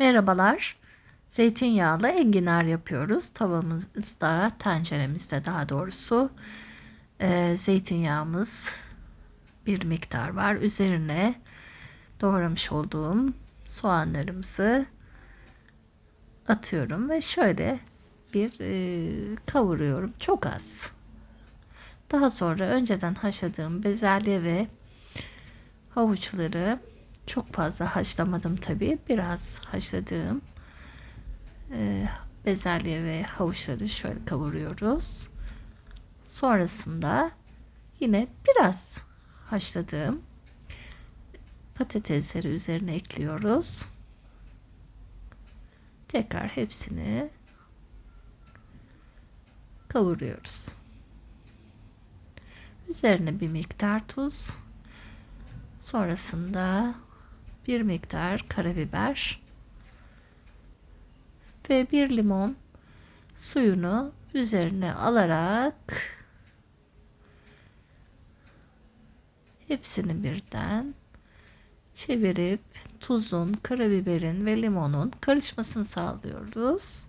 Merhabalar. Zeytinyağlı enginar yapıyoruz. Tavamızda, tenceremizde daha doğrusu e, zeytinyağımız bir miktar var. Üzerine doğramış olduğum soğanlarımızı atıyorum ve şöyle bir e, kavuruyorum. Çok az. Daha sonra önceden haşladığım bezelye ve havuçları çok fazla haşlamadım tabi. Biraz haşladığım e, bezelye ve havuçları şöyle kavuruyoruz. Sonrasında yine biraz haşladığım patatesleri üzerine ekliyoruz. Tekrar hepsini kavuruyoruz. Üzerine bir miktar tuz. Sonrasında bir miktar karabiber ve bir limon suyunu üzerine alarak hepsini birden çevirip tuzun, karabiberin ve limonun karışmasını sağlıyoruz.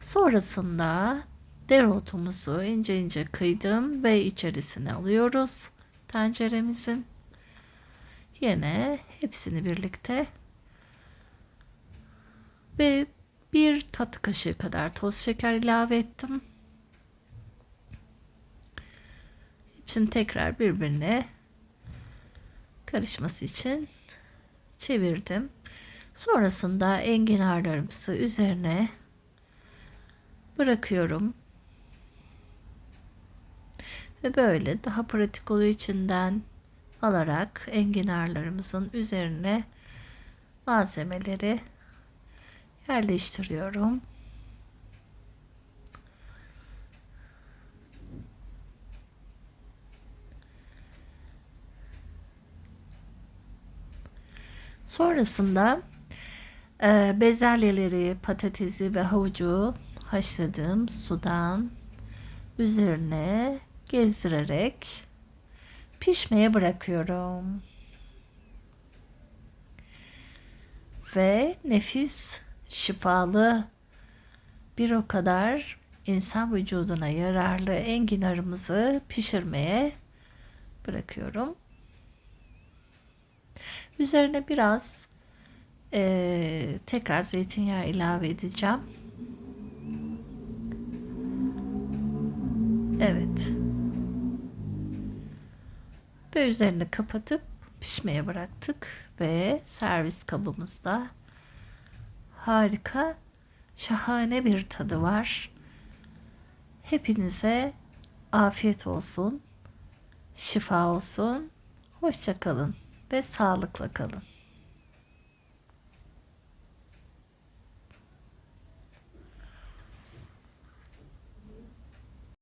Sonrasında dereotumuzu ince ince kıydım ve içerisine alıyoruz tenceremizin. Yine hepsini birlikte ve bir tatlı kaşığı kadar toz şeker ilave ettim. Hepsini tekrar birbirine karışması için çevirdim. Sonrasında enginarlarımızı üzerine bırakıyorum. Ve böyle daha pratik oluyor içinden alarak enginarlarımızın üzerine malzemeleri yerleştiriyorum. Sonrasında e, bezelyeleri, patatesi ve havucu haşladığım sudan üzerine gezdirerek pişmeye bırakıyorum. Ve nefis, şifalı bir o kadar insan vücuduna yararlı enginarımızı pişirmeye bırakıyorum. Üzerine biraz e, tekrar zeytinyağı ilave edeceğim. Evet. Ve üzerini kapatıp pişmeye bıraktık ve servis kabımızda harika, şahane bir tadı var. Hepinize afiyet olsun, şifa olsun. Hoşça kalın ve sağlıkla kalın.